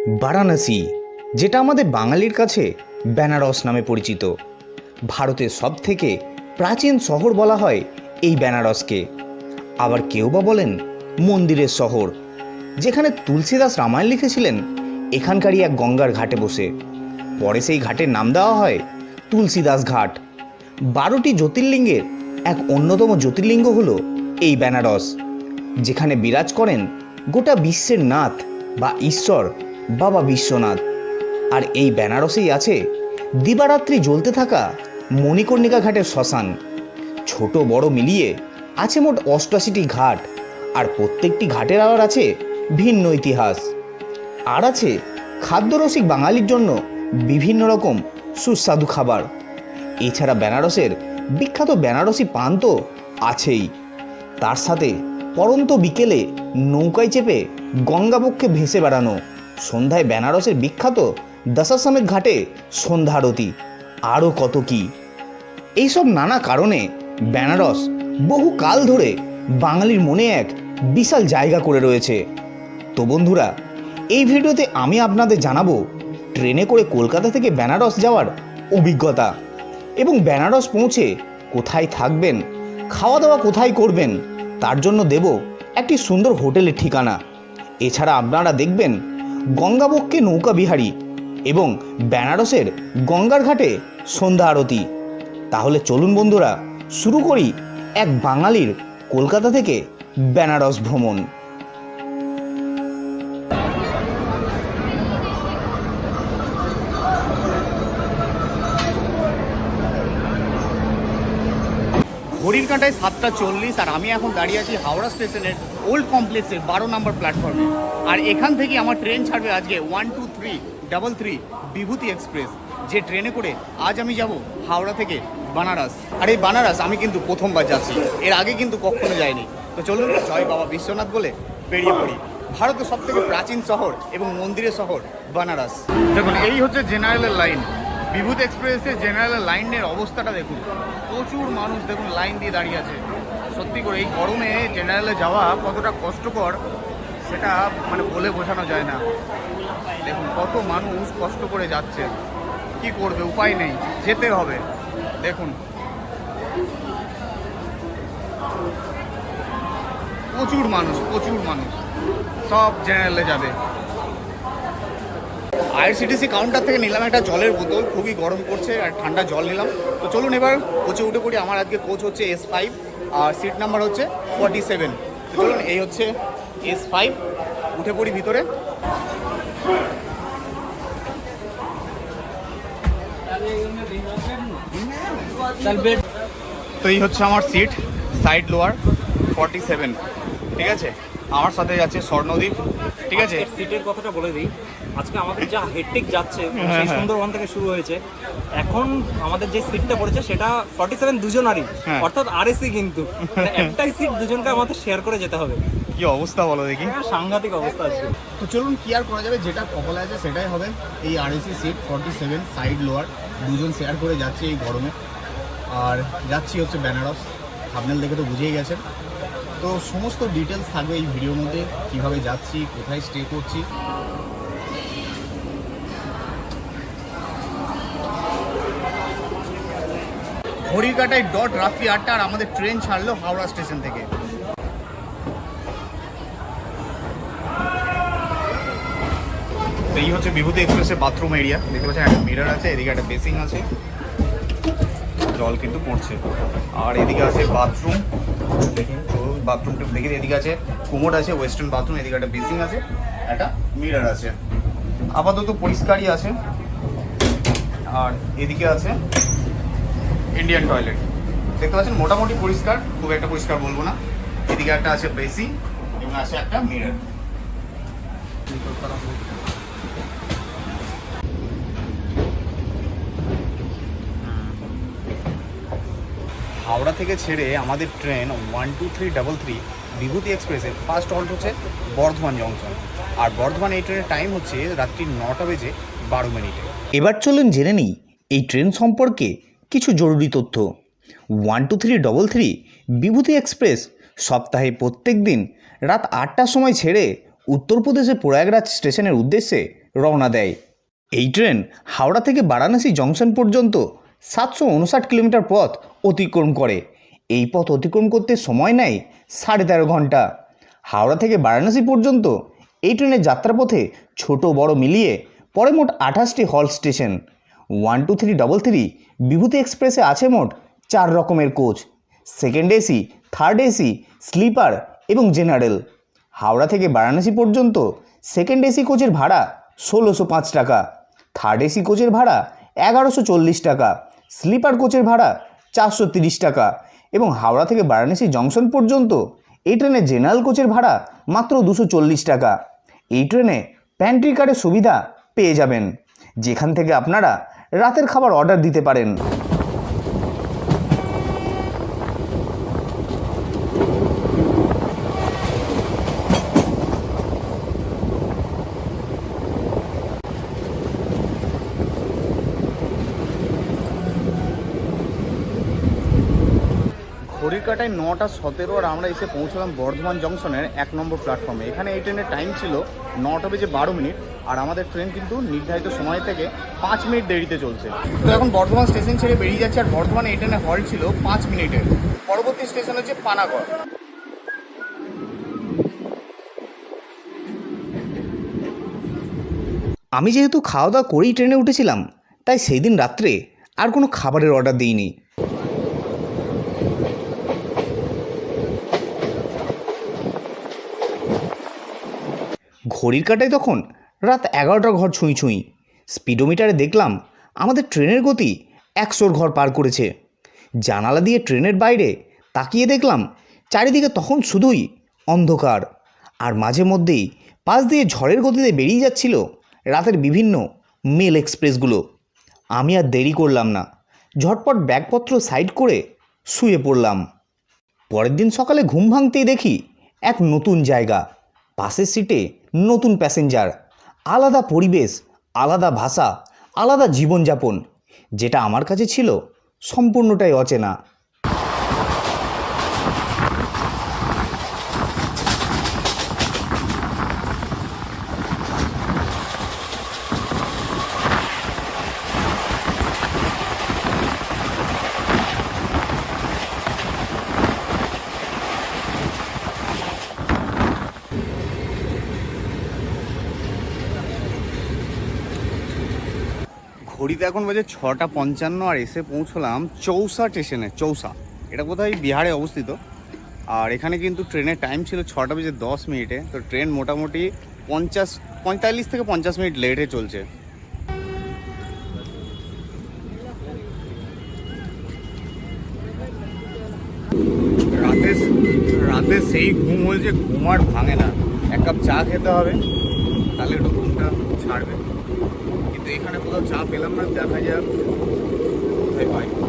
বারাণসী, যেটা আমাদের বাঙালির কাছে বেনারস নামে পরিচিত। ভারতের সব থেকে প্রাচীন শহর বলা হয় এই বেনারসকে। আবার কেউ বা বলেন মন্দিরের শহর, যেখানে তুলসীদাস রামায়ণ লিখেছিলেন, এখানকারই এক গঙ্গার ঘাটে বসে। পরে সেই ঘাটের নাম দেওয়া হয় তুলসীদাস ঘাট। বারোটি জ্যোতির্লিঙ্গের এক অন্যতম জ্যোতির্লিঙ্গ হল এই বেনারস, যেখানে বিরাজ করেন গোটা বিশ্বের নাথ বা ঈশ্বর। বাবা বিশ্বনাথ। আর এই বেনারসেই আছে দিবারাত্রি জ্বলতে থাকা মণিকর্ণিকা ঘাটের শ্মশান। ছোট বড় মিলিয়ে আছে মোট অষ্টাশিটি ঘাট আর প্রত্যেকটি ঘাটের আবার আছে ভিন্ন ইতিহাস। আর আছে খাদ্যরসিক বাঙালির জন্য বিভিন্ন রকম সুস্বাদু খাবার। এছাড়া বেনারসের বিখ্যাত বেনারসি পান তো আছেই। তার সাথে পরন্ত বিকেলে নৌকায় চেপে গঙ্গাবক্ষে ভেসে বেড়ানো সন্ধ্যায় বেনারসের বিখ্যাত দশাশ্রমের ঘাটে সন্ধ্যা আরতি। আরও কত কি? এইসব নানা কারণে বেনারস বহু কাল ধরে বাঙালির মনে এক বিশাল জায়গা করে রয়েছে। তো বন্ধুরা, এই ভিডিওতে আমি আপনাদের জানাব ট্রেনে করে কলকাতা থেকে বেনারস যাওয়ার অভিজ্ঞতা এবং বেনারস পৌঁছে কোথায় থাকবেন খাওয়া দাওয়া কোথায় করবেন, তার জন্য দেব একটি সুন্দর হোটেলের ঠিকানা। এছাড়া আপনারা দেখবেন গঙ্গাবক্ষে নৌকা বিহারী এবং বেনারসের গঙ্গার ঘাটে সন্ধ্যা আরতি। তাহলে চলুন বন্ধুরা, শুরু করি এক বাঙালির কলকাতা থেকে বেনারস ভ্রমণ। ঘড়ির কাঁটায় সাতটা চল্লিশ, আর আমি এখন দাঁড়িয়ে আছি হাওড়া স্টেশনের ওল্ড কমপ্লেক্সের বারো নম্বর প্ল্যাটফর্মে। আর এখান থেকে আমার ট্রেন ছাড়বে আজকে one, two, three, double, three, Bibhuti express, যে ট্রেনে করে আজ আমি যাব হাওড়া থেকে বানারস। আর এই বানারস আমি কিন্তু প্রথমবার যাচ্ছি, এর আগে কিন্তু কখনো যাইনি। তো চলুন, জয় বাবা বিশ্বনাথ বলে বেরিয়ে পড়ি। ভারতের সব থেকে প্রাচীন শহর এবং মন্দিরের শহর বানারস। দেখুন, এই হচ্ছে জেনারেলের লাইন বিভূত এক্সপ্রেসের জেনারেল লাইনের অবস্থাটা দেখুন। প্রচুর মানুষ দেখুন লাইন দিয়ে দাঁড়িয়ে আছে। সত্যি করে এই গরমে জেনারেলে যাওয়া কতটা কষ্টকর, সেটা মানে বলে বোঝানো যায় না। দেখুন কত মানুষ কষ্ট করে যাচ্ছে। কি করবে, উপায় নেই। যেতে হবে। দেখুন। প্রচুর মানুষ প্রচুর মানুষ। সব জেনারেলে যাবে। আইআরসিটিসি কাউন্টার থেকে নিলাম একটা জলের বোতল, খুবই গরম পড়ছে আর ঠান্ডা জল নিলাম। তো চলুন এবার কোচে উঠে পড়ি, আমার আজকে কোচ হচ্ছে এস ফাইভ আর সিট নাম্বার হচ্ছে ফর্টি সেভেন চলুন, এই হচ্ছে এস ফাইভ উঠে পড়ি ভিতরে। তো এই হচ্ছে আমার seat side lower forty seven ঠিক আছে? আমার সাথে যাচ্ছে স্বর্ণদ্বীপ ঠিক আছে? সিটের কথাটা বলে দিই। আজকে আমাদের যা হেডটেক যাচ্ছে হ্যাঁ, সেই হ্যাঁ। সুন্দরবন থেকে শুরু হয়েছে। এখন আমাদের যে সিটটা পড়েছে সেটা ফর্টি সেভেন দুজনারই। হ্যাঁ। অর্থাৎ আরএসি কিন্তু। মানে একটাই সিট দুজনকে আমাদের শেয়ার করে যেতে হবে। কি অবস্থা বলো দেখি। সাংঘাতিক অবস্থা আছে। তো চলুন কি আর করা যাবে? যেটা কপালে আছে সেটাই হবে এই RAC seat forty seven side lower দুজন শেয়ার করে যাচ্ছি এই গরমে। আর যাচ্ছি হচ্ছে বেনারস আপনার দেখে তো বুঝেই গেছেন। তো সমস্ত ডিটেলস থাকবে এই ভিডিওর মধ্যে কীভাবে যাচ্ছি কোথায় স্টে করছি। ঘড়ির কাটায় ডট, রাত্রি আটটা, আর আমাদের ট্রেন ছাড়লো হাওড়া স্টেশন থেকে। এই হচ্ছে বিভূতি এক্সপ্রেসের বাথরুম এরিয়া। দেখতে পাচ্ছেন, একটা মিরর আছে, এদিকে একটা বেসিং আছে। জল কিন্তু পড়ছে। আর এদিকে আছে বাথরুম দেখি বাথরুমটা দেখি এদিকে আছে কুমোড আছে ওয়েস্টার্ন বাথরুম এদিকে একটা বেসিং আছে, একটা মিরর আছে। আপাতত পরিষ্কারই আছে। আর এদিকে আছে ইন্ডিয়ান টয়লেট দেখতে পাচ্ছেন মোটামুটি পরিষ্কার খুব একটা পরিষ্কার বলব না। এদিকে একটা আছে বেসিং এবং আছে একটা মিরর। হাওড়া থেকে ছেড়ে আমাদের train one two three double three Bibhuti এক্সপ্রেসের ফার্স্ট হল্ট হচ্ছে বর্ধমান জংশন আর বর্ধমান এই ট্রেনের টাইম হচ্ছে রাত্রি নটা বেজে বারো মিনিটে। এবার চলুন জেনে নিই এই ট্রেন সম্পর্কে কিছু জরুরি তথ্য। One two three double three Bibhuti express সপ্তাহে প্রত্যেক দিন রাত আটটার সময় ছেড়ে উত্তরপ্রদেশের প্রয়াগরাজ স্টেশনের উদ্দেশ্যে রওনা দেয়। এই ট্রেন হাওড়া থেকে বারাণসী জংশন পর্যন্ত সাতশো উনষাট কিলোমিটার পথ অতিক্রম করে। এই পথ অতিক্রম করতে সময় নেয় সাড়ে তেরো ঘণ্টা। হাওড়া থেকে বারাণসী পর্যন্ত এই ট্রেনের যাত্রাপথে ছোট বড় মিলিয়ে পরে মোট আঠাশটি হল station. One two three double three Bibhuti এক্সপ্রেসে আছে মোট চার রকমের coach. Second AC third AC sleeper এবং জেনারেল হাওড়া থেকে বারাণসী পর্যন্ত সেকেন্ড এসি কোচের ভাড়া ষোলোশো পাঁচ টাকা। থার্ড এসি কোচের ভাড়া এগারোশো চল্লিশ টাকা। স্লিপার কোচের ভাড়া চারশো তিরিশ টাকা। এবং হাওড়া থেকে বারাণসী জংশন পর্যন্ত এই ট্রেনে জেনারেল কোচের ভাড়া মাত্র দুশো চল্লিশ টাকা। এই ট্রেনে প্যান্ট্রি কার্ডের সুবিধা পেয়ে যাবেন। যেখান থেকে আপনারা রাতের খাবার অর্ডার দিতে পারেন। কাটায় নটা সতেরো আর আমরা এসে পৌঁছলাম বর্ধমান জংশনের এক নম্বর প্ল্যাটফর্মে এখানে এই ট্রেনের টাইম ছিল নটা বেজে বারো মিনিট আর আমাদের ট্রেন কিন্তু নির্ধারিত সময় থেকে পাঁচ মিনিট দেরিতে চলছে। তো এখন বর্ধমান স্টেশন ছেড়ে বেরিয়ে যাচ্ছে আর বর্ধমানে এই ট্রেনে হল্ট ছিল পাঁচ মিনিটের পরবর্তী স্টেশন হচ্ছে পানাগড়। আমি যেহেতু খাওয়া দাওয়া করেই ট্রেনে উঠেছিলাম, তাই সেই দিন রাত্রে আর কোনো খাবারের অর্ডার দিইনি। ঘড়ির কাটায় তখন রাত এগারোটা ঘর ছুঁই ছুঁই। স্পিডোমিটারে দেখলাম আমাদের ট্রেনের গতি একশোর ঘর পার করেছে। জানালা দিয়ে ট্রেনের বাইরে তাকিয়ে দেখলাম চারিদিকে তখন শুধুই অন্ধকার আর মাঝে মধ্যেই পাশ দিয়ে ঝড়ের গতিতে বেরিয়ে যাচ্ছিল রাতের বিভিন্ন মেল এক্সপ্রেসগুলো। আমি আর দেরি করলাম না। ঝটপট ব্যাগপত্র সাইড করে শুয়ে পড়লাম। পরের দিন সকালে ঘুম ভাঙতেই দেখি এক নতুন জায়গা। পাশের সিটে নতুন প্যাসেঞ্জার আলাদা পরিবেশ আলাদা ভাষা আলাদা জীবনযাপন যেটা আমার কাছে ছিল সম্পূর্ণটাই অচেনা। ঘড়িতে এখন বাজে ছটা পঞ্চান্ন আর এসে পৌঁছলাম চৌসা স্টেশনে, চৌসা। এটা কোথায়? বিহারে অবস্থিত। আর এখানে কিন্তু ট্রেনের টাইম ছিল ছটা বেজে দশ মিনিটে। তো ট্রেন মোটামুটি পঞ্চাশ, পঁয়তাল্লিশ থেকে পঞ্চাশ মিনিট লেটে চলছে। রাতে রাতে সেই ঘুম হয়েছে, ঘুম আর ভাঙে না। এক কাপ চা খেতে হবে, তাহলে একটু ঘুমটা ছাড়বে। এখানে কোথাও চা পেলাম না দেখা যাক। কোথায় পাই।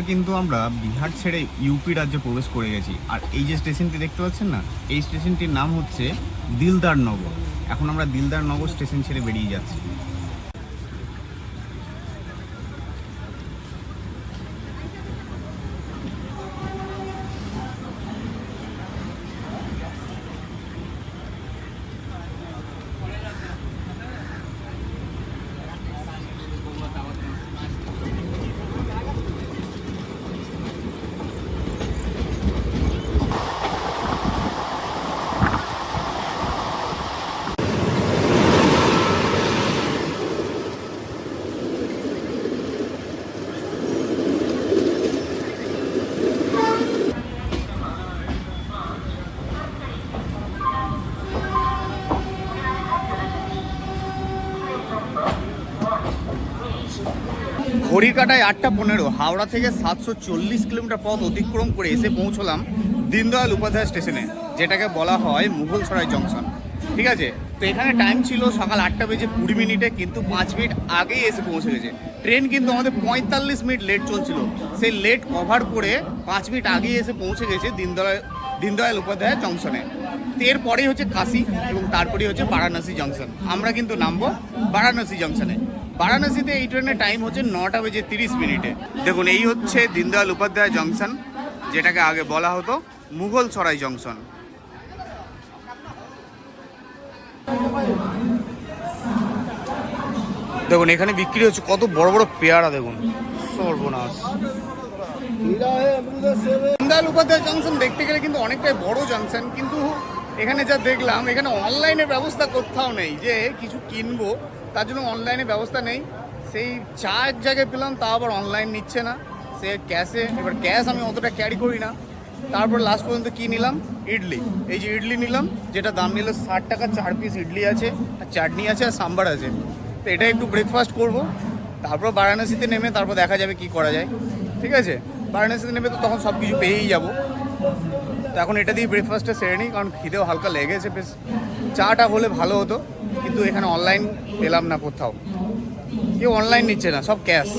এবার কিন্তু আমরা বিহার ছেড়ে ইউপি রাজ্যে প্রবেশ করে গেছি। আর এই যে স্টেশনটি দেখতে পাচ্ছেন না, এই স্টেশনটির নাম হচ্ছে দিলদার নগর। এখন আমরা দিলদার নগর স্টেশন ছেড়ে বেরিয়ে যাচ্ছি ঘড়ির কাটায় আটটা পনেরো, হাওড়া থেকে সাতশো চল্লিশ কিলোমিটার পথ অতিক্রম করে এসে পৌঁছলাম দীনদয়াল উপাধ্যায় স্টেশনে, যেটাকে বলা হয় মুঘলসরাই জংশন। ঠিক আছে? তো এখানে টাইম ছিল সকাল আটটা বেজে কুড়ি মিনিটে, কিন্তু পাঁচ মিনিট আগেই এসে পৌঁছে গেছে। ট্রেন কিন্তু আমাদের পঁয়তাল্লিশ মিনিট লেট চলছিল। সেই লেট কভার করে পাঁচ মিনিট আগেই এসে পৌঁছে গেছে দিনদয়াল, দীনদয়াল উপাধ্যায় জংশনে। এরপরেই হচ্ছে কাশি এবং তারপরেই হচ্ছে বারাণসী জংশন। আমরা কিন্তু নামবো বারাণসী জংশনে। বারাণসীতে এই ট্রেনের টাইম হচ্ছে নটা বেজে তিরিশ মিনিটে। দেখুন, এই হচ্ছে দীনদয়াল উপাধ্যায় জংশন, যেটাকে আগে বলা হতো মুঘল সরাই জংশন। দেখুন, এখানে বিক্রি হচ্ছে কত বড় বড় পেয়ারা, দেখুন। সর্বনাশ। দীনদয়াল উপাধ্যায় জংশন দেখতে গেলে কিন্তু অনেকটাই বড় জংশন, কিন্তু এখানে যা দেখলাম, এখানে অনলাইনের ব্যবস্থা কোথাও নেই, যে কিছু কিনবো। তার জন্য অনলাইনে ব্যবস্থা নেই। সেই চা এক জায়গায় পেলাম তা আবার অনলাইন নিচ্ছে না। সে ক্যাশে এবার ক্যাশ আমি অতটা ক্যারি করি না। তারপর লাস্ট পর্যন্ত কি নিলাম? ইডলি। এই যে ইডলি নিলাম, যেটা দাম নিল ষাট টাকা, চার পিস ইডলি আছে, আর চাটনি আছে, আর সাম্বার আছে। তো এটা একটু ব্রেকফাস্ট করব। তারপর বারাণসীতে নেমে তারপর দেখা যাবে কি করা যায়। ঠিক আছে? বারাণসীতে নেমে তো তখন সব কিছু পেয়েই যাব। তো এখন এটা দিয়ে ব্রেকফাস্টটা সেরে নিই, কারণ খিদেও হালকা লেগেছে, বেশ। চাটা হলে ভালো হতো। কিন্তু এখানে অনলাইন পেলাম না কোথাও। কেউ অনলাইন নিচ্ছে না সব ক্যাশ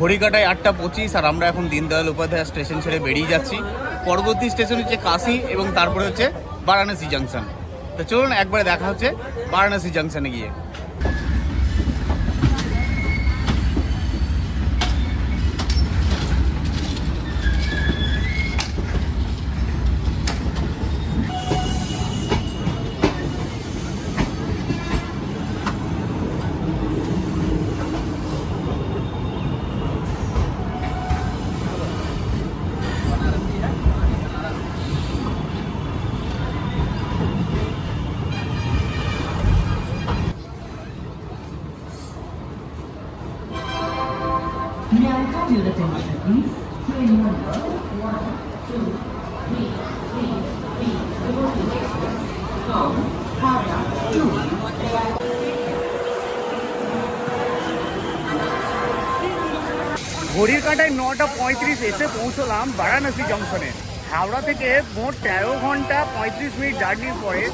ঘড়ি কাটায় আটটা পঁচিশ, আর আমরা এখন দীনদয়াল উপাধ্যায় স্টেশন ছেড়ে বেরিয়ে যাচ্ছি। পরবর্তী স্টেশন হচ্ছে কাশি এবং তারপরে হচ্ছে বারাণসী জাংশন। তো চলুন একবারে দেখা হচ্ছে বারাণসী জাংশনে গিয়ে। ঘড়ির নটা পঁয়ত্রিশ এসে পৌঁছলাম বারাণসী জংশনে। হাওড়া থেকে মোট তেরো ঘণ্টা পঁয়ত্রিশ মিনিট জার্নির পরে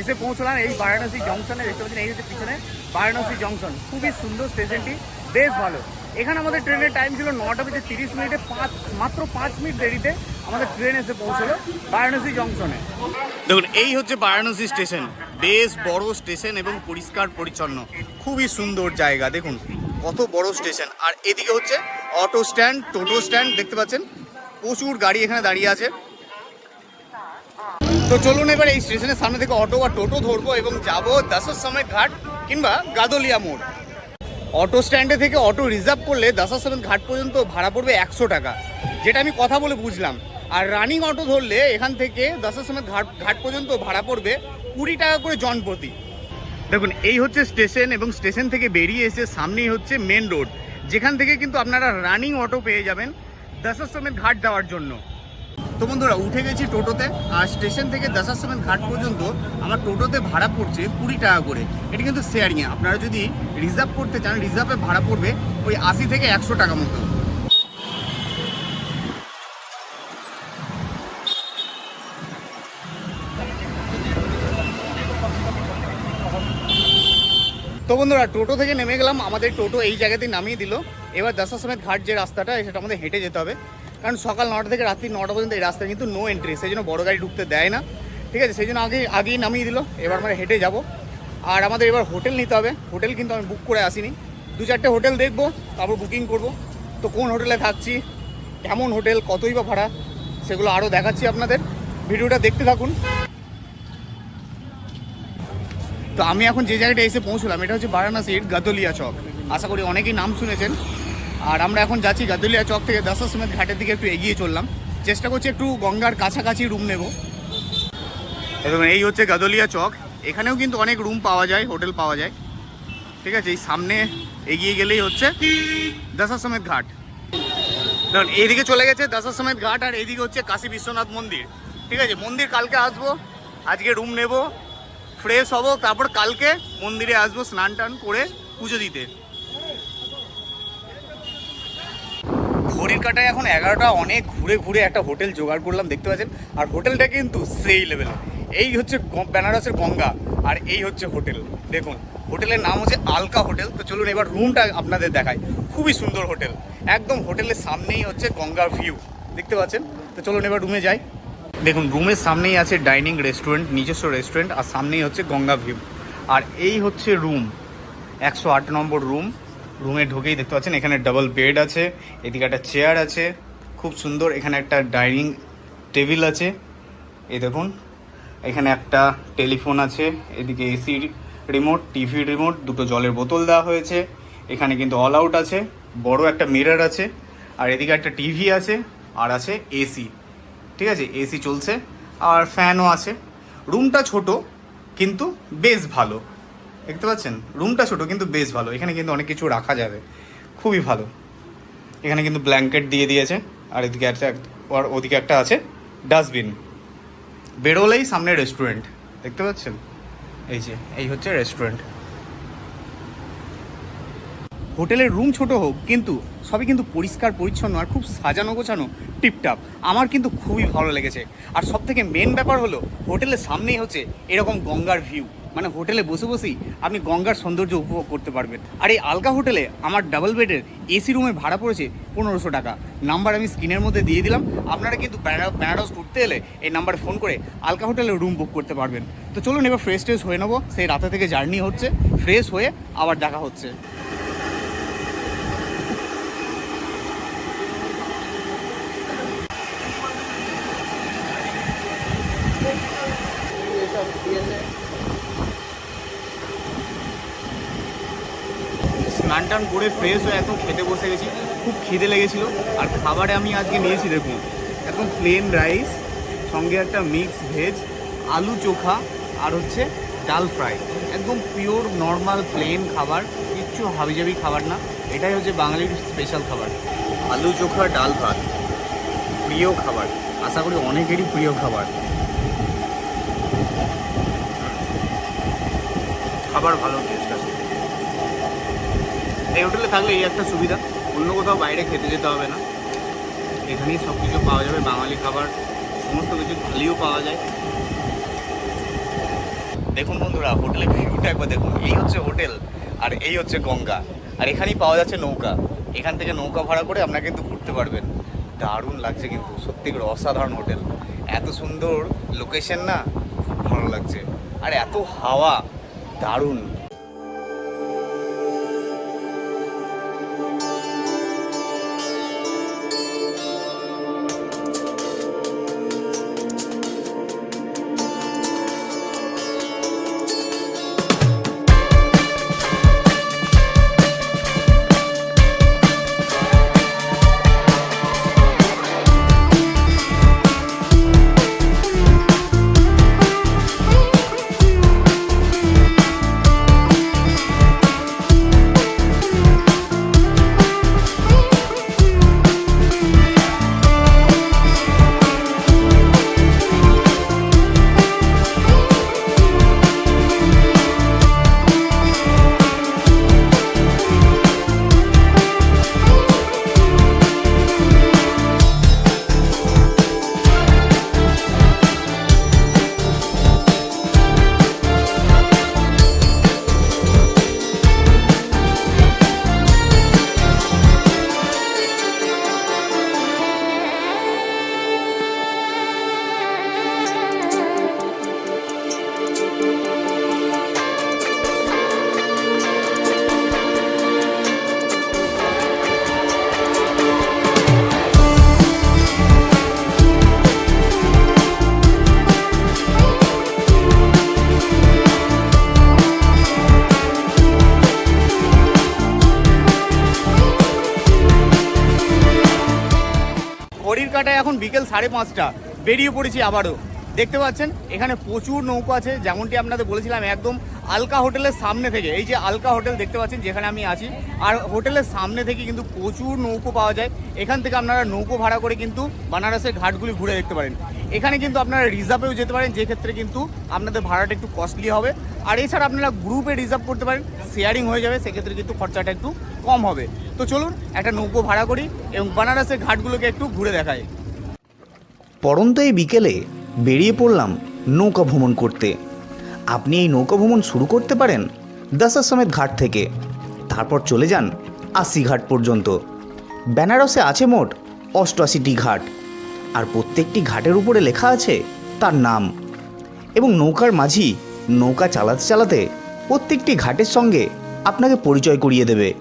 এসে পৌঁছলাম এই বারাণসী জংশনে, দেখতে পাচ্ছেন এই হচ্ছে পিছনে বারাণসী জংশন। খুবই সুন্দর স্টেশনটি, বেশ ভালো। এখানে আমাদের ট্রেনের টাইম ছিল নটা বেজে তিরিশ মিনিটে পাঁচ, মাত্র পাঁচ মিনিট দেরিতে আমাদের ট্রেন এসে পৌঁছলো বারাণসী জংশনে। দেখুন, এই হচ্ছে বারাণসী স্টেশন। বেশ বড় স্টেশন এবং পরিষ্কার পরিচ্ছন্ন। খুবই সুন্দর জায়গা, দেখুন। কত বড় স্টেশন। আর এদিকে হচ্ছে অটো স্ট্যান্ড, টোটো স্ট্যান্ড দেখতে পাচ্ছেন। প্রচুর গাড়ি এখানে দাঁড়িয়ে আছে। তো চলুন এবার এই স্টেশনের সামনে থেকে অটো বা টোটো ধরবো এবং যাব দশাশ্রমের ঘাট কিংবা গাদলিয়া মোড়। অটো স্ট্যান্ডে থেকে অটো রিজার্ভ করলে দশাশ্রমের ঘাট পর্যন্ত ভাড়া পড়বে একশো টাকা, যেটা আমি কথা বলে বুঝলাম। আর রানিং অটো ধরলে এখান থেকে দশাশ্রমের ঘাট ঘাট পর্যন্ত ভাড়া পড়বে কুড়ি টাকা করে জন প্রতি। দেখুন, এই হচ্ছে স্টেশন এবং স্টেশন থেকে বেরিয়ে এসে সামনেই হচ্ছে মেন রোড যেখান থেকে কিন্তু আপনারা রানিং অটো পেয়ে যাবেন দশাশ্রমের ঘাট যাওয়ার জন্য। তো বন্ধুরা, উঠে গেছি টোটোতে, আর স্টেশন থেকে দশাশ্রমের ঘাট পর্যন্ত আমার টোটোতে ভাড়া পড়ছে কুড়ি টাকা করে। এটি কিন্তু শেয়ারিংয়ে। আপনারা যদি রিজার্ভ করতে চান রিজার্ভে ভাড়া পড়বে ওই আশি থেকে একশো টাকা মতো। তো বন্ধুরা, টোটো থেকে নেমে গেলাম। আমাদের টোটো এই জায়গাতেই নামিয়ে দিল। এবার দশাশ্রমের ঘাট যে রাস্তাটা, সেটা আমাদের হেঁটে যেতে হবে। কারণ সকাল নটা থেকে রাত্রি নটা পর্যন্ত এই রাস্তায় কিন্তু নো এন্ট্রি সেই জন্য বড় গাড়ি ঢুকতে দেয় না। ঠিক আছে, সেই জন্য আগে, আগেই নামিয়ে দিল। এবার আমরা হেঁটে যাব। আর আমাদের এবার হোটেল নিতে হবে। হোটেল কিন্তু আমি বুক করে আসিনি। দু চারটে হোটেল দেখব, তারপর বুকিং করব। তো কোন হোটেলে থাকছি, কেমন হোটেল, কতই বা ভাড়া, সেগুলো আরও দেখাচ্ছি আপনাদের। ভিডিওটা দেখতে থাকুন। তো আমি এখন যে জায়গাটা এসে পৌঁছলাম, এটা হচ্ছে বারাণসীর গাদলিয়া চক। আশা করি অনেকেই নাম শুনেছেন। আর আমরা এখন যাচ্ছি গাদুলিয়া চক থেকে দশাসমেত ঘাটের দিকে একটু এগিয়ে চললাম। চেষ্টা করছি একটু গঙ্গার কাছাকাছি রুম নেব। এবং এই হচ্ছে গাদলিয়া চক। এখানেও কিন্তু অনেক রুম পাওয়া যায়, হোটেল পাওয়া যায়। ঠিক আছে, এই সামনে এগিয়ে গেলেই হচ্ছে দশাসমেত ঘাট। ধরুন এইদিকে চলে গেছে দশাসমেত ঘাট আর এইদিকে হচ্ছে কাশী বিশ্বনাথ মন্দির। ঠিক আছে, মন্দির কালকে আসব, আজকে রুম নেব। ফ্রেশ হব, তারপর কালকে মন্দিরে আসব স্নান টান করে পুজো দিতে। ঘড়ির কাটায় এখন এগারোটা, অনেক ঘুরে ঘুরে একটা হোটেল জোগাড় করলাম, দেখতে পাচ্ছেন? আর হোটেলটা কিন্তু সেই লেভেলে এই হচ্ছে বেনারসের গঙ্গা, আর এই হচ্ছে হোটেল। দেখুন, হোটেলের নাম হচ্ছে আলকা হোটেল। তো চলুন এবার রুমটা আপনাদের দেখাই। খুবই সুন্দর হোটেল। একদম হোটেলের সামনেই হচ্ছে গঙ্গার ভিউ দেখতে পাচ্ছেন? তো চলুন এবার রুমে যাই। দেখুন, রুমের সামনেই আছে ডাইনিং রেস্টুরেন্ট, নিজস্ব রেস্টুরেন্ট, আর সামনেই হচ্ছে গঙ্গা ভিউ। আর এই হচ্ছে রুম, একশো আট নম্বর রুম। রুমে ঢুকেই দেখতে পাচ্ছেন, এখানে ডাবল বেড আছে, এদিকে একটা চেয়ার আছে, খুব সুন্দর, এখানে একটা ডাইনিং টেবিল আছে। এই দেখুন, এখানে একটা টেলিফোন আছে, এদিকে এসি রিমোট, টিভি রিমোট, দুটো জলের বোতল দেওয়া হয়েছে। এখানে কিন্তু অল আউট আছে, বড় একটা মিরর আছে, আর এদিকে একটা টিভি আছে, আর আছে এসি। ঠিক আছে এসি চলছে, আর ফ্যানও আছে। রুমটা ছোট, কিন্তু বেশ ভালো। দেখতে পাচ্ছেন? রুমটা ছোট, কিন্তু বেশ ভালো। এখানে কিন্তু অনেক কিছু রাখা যাবে। খুবই ভালো। এখানে কিন্তু ব্ল্যাঙ্কেট দিয়ে দিয়েছে, আর এদিকে একটা, আর ওদিকে একটা আছে ডাস্টবিন বেরোলেই সামনে রেস্টুরেন্ট দেখতে পাচ্ছেন? এই যে, এই হচ্ছে রেস্টুরেন্ট হোটেলের রুম ছোট হোক, কিন্তু সবই কিন্তু পরিষ্কার, পরিচ্ছন্ন আর খুব সাজানো গোছানো টিপটাপ। আমার কিন্তু খুবই ভালো লেগেছে। আর সব থেকে মেন ব্যাপার হলো, হোটেলের সামনেই হচ্ছে এরকম গঙ্গার ভিউ মানে হোটেলে বসে বসেই আপনি গঙ্গার সৌন্দর্য উপভোগ করতে পারবেন। আর এই আলকা হোটেলে আমার ডাবল বেডের এসি রুমে ভাড়া পড়েছে পনেরোশো টাকা। নাম্বার আমি স্ক্রিনের মধ্যে দিয়ে দিলাম। আপনারা কিন্তু বেনারস ঘুরতে এলে এই নাম্বারে ফোন করে আলকা হোটেলে রুম বুক করতে পারবেন। তো চলুন এবার ফ্রেশ ট্রেশ হয়ে নেব। সেই রাতে থেকে জার্নি হচ্ছে। ফ্রেশ হয়ে আবার দেখা হচ্ছে স্নান টান করে ফ্রেশ হয়ে একদম খেতে বসে গেছি। খুব খিদে লেগেছিলো। আর খাবারে আমি আজকে নিয়েছি দেখুন একদম প্লেন রাইস সঙ্গে একটা মিক্স ভেজ আলু চোখা, আর হচ্ছে ডাল ফ্রাই একদম পিওর নর্মাল প্লেন খাবার, কিচ্ছু হাবিজাবি খাবার না। এটাই হচ্ছে বাঙালির স্পেশাল খাবার। আলু চোখা, ডাল ভাত, প্রিয় খাবার। আশা করি অনেকেরই প্রিয় খাবার। খাবার ভালো টেস্ট আছে। এই হোটেলে থাকলে এই একটা সুবিধা। অন্য কোথাও বাইরে খেতে যেতে হবে না। এখানেই সব কিছু পাওয়া যাবে, বাঙালি খাবার, সমস্ত কিছু থালিও পাওয়া যায়। দেখুন বন্ধুরা, হোটেলের ভিউটা একবার দেখুন। এই হচ্ছে হোটেল, আর এই হচ্ছে গঙ্গা। আর এখানেই পাওয়া যাচ্ছে নৌকা। এখান থেকে নৌকা ভাড়া করে আপনারা কিন্তু ঘুরতে পারবেন। দারুণ লাগছে কিন্তু, সত্যি করে অসাধারণ হোটেল। এত সুন্দর লোকেশন না, খুব ভালো লাগছে। আর এত হাওয়া, দারুণ। বিকেল সাড়ে পাঁচটা। বেরিয়ে পড়েছি আবারও। দেখতে পাচ্ছেন, এখানে প্রচুর নৌকো আছে, যেমনটি আপনাদের বলেছিলাম, একদম আলকা হোটেলের সামনে থেকে, এই যে আলকা হোটেল দেখতে পাচ্ছেন যেখানে আমি আছি। আর হোটেলের সামনে থেকে কিন্তু প্রচুর নৌকো পাওয়া যায়। এখান থেকে আপনারা নৌকো ভাড়া করে কিন্তু বানারসের ঘাটগুলি ঘুরে দেখতে পারেন। এখানে কিন্তু আপনারা রিজার্ভেও যেতে পারেন, যে ক্ষেত্রে কিন্তু আপনাদের ভাড়াটা একটু কস্টলি হবে। আর এছাড়া আপনারা গ্রুপে রিজার্ভ করতে পারেন শেয়ারিং হয়ে যাবে, সেক্ষেত্রে কিন্তু খরচাটা একটু কম হবে। তো চলুন, একটা নৌকো ভাড়া করি এবং বানারসের ঘাটগুলোকে একটু ঘুরে দেখাই। পরন্ত এই বিকেলে বেরিয়ে পড়লাম নৌকা ভ্রমণ করতে। আপনি এই নৌকা ভ্রমণ শুরু করতে পারেন দশাশ্বমেধ ঘাট থেকে। তারপর চলে যান আশি ঘাট পর্যন্ত। বেনারসে আছে মোট অষ্টআশিটি ঘাট। আর প্রত্যেকটি ঘাটের উপরে লেখা আছে তার নাম। এবং নৌকার মাঝি নৌকা চালাতে চালাতে প্রত্যেকটি ঘাটের সঙ্গে আপনাকে পরিচয় করিয়ে দেবে।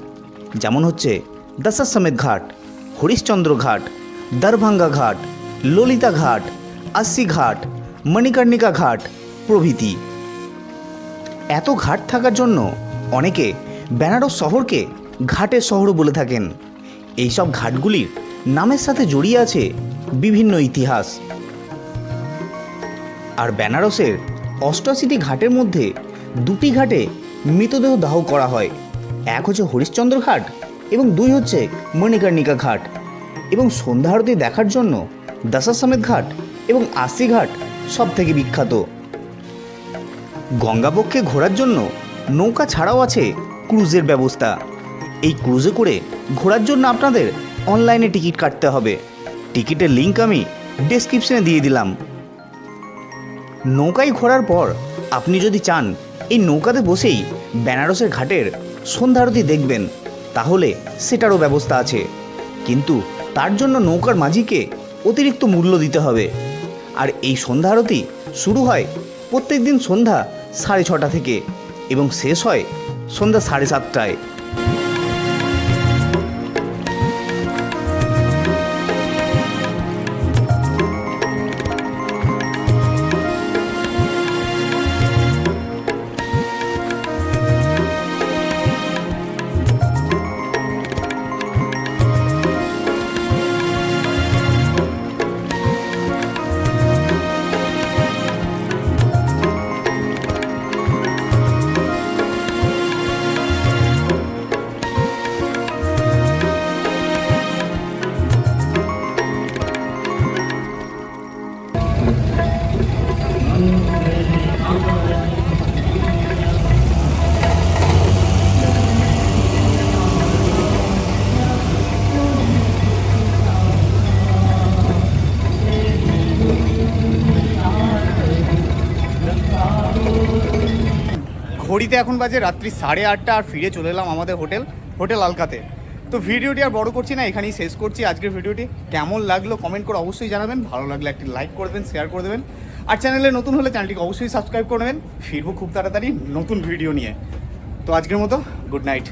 যেমন হচ্ছে দশাশ্বমেধ ঘাট, হরিশ্চন্দ্র ঘাট, দরভাঙ্গা ঘাট ললিতা ঘাট, আশি ঘাট, মণিকর্ণিকা ঘাট, প্রভৃতি। এত ঘাট থাকার জন্য অনেকে বেনারস শহরকে ঘাটের শহরও বলে থাকেন। এইসব ঘাটগুলির নামের সাথে জড়িয়ে আছে বিভিন্ন ইতিহাস। আর বেনারসের অষ্টআশিটি ঘাটের মধ্যে দুটি ঘাটে মৃতদেহ দাহ করা হয়। এক হচ্ছে হরিশ্চন্দ্র ঘাট এবং দুই হচ্ছে মণিকর্ণিকা ঘাট। এবং সন্ধ্যা আরতি দেখার জন্য দশাশ্বমেধ ঘাট এবং আশি ঘাট সব থেকে বিখ্যাত। গঙ্গাবক্ষে ঘোরার জন্য নৌকা ছাড়াও আছে ক্রুজের ব্যবস্থা। এই ক্রুজে করে ঘোরার জন্য আপনাদের অনলাইনে টিকিট কাটতে হবে। টিকিটের লিঙ্ক আমি ডেসক্রিপশনে দিয়ে দিলাম। নৌকায় ঘোরার পর আপনি যদি চান, এই নৌকাতে বসেই বেনারসের ঘাটের সন্ধ্যা আরতি দেখবেন, তাহলে সেটারও ব্যবস্থা আছে। কিন্তু তার জন্য নৌকার মাঝিকে অতিরিক্ত মূল্য দিতে হবে। আর এই সন্ধ্যা আরতি শুরু হয় প্রত্যেক দিন সন্ধ্যা সাড়ে ছটা থেকে এবং শেষ হয় সন্ধ্যা সাড়ে সাতটায়। ঘড়িতে এখন বাজে রাত্রি সাড়ে আটটা আর ফিরে চলে এলাম আমাদের হোটেল হোটেল আলকাতে। তো ভিডিওটি আর বড় করছি না, এখানেই শেষ করছি আজকের ভিডিওটি। কেমন লাগল কমেন্ট করে অবশ্যই জানাবেন, ভালো লাগলে একটি লাইক করে দেবেন শেয়ার করে দেবেন। আর চ্যানেলে নতুন হলে চ্যানেলটিকে অবশ্যই সাবস্ক্রাইব করে নেবেন। ফিরবো খুব তাড়াতাড়ি নতুন ভিডিও নিয়ে। তো আজকের মতো গুড নাইট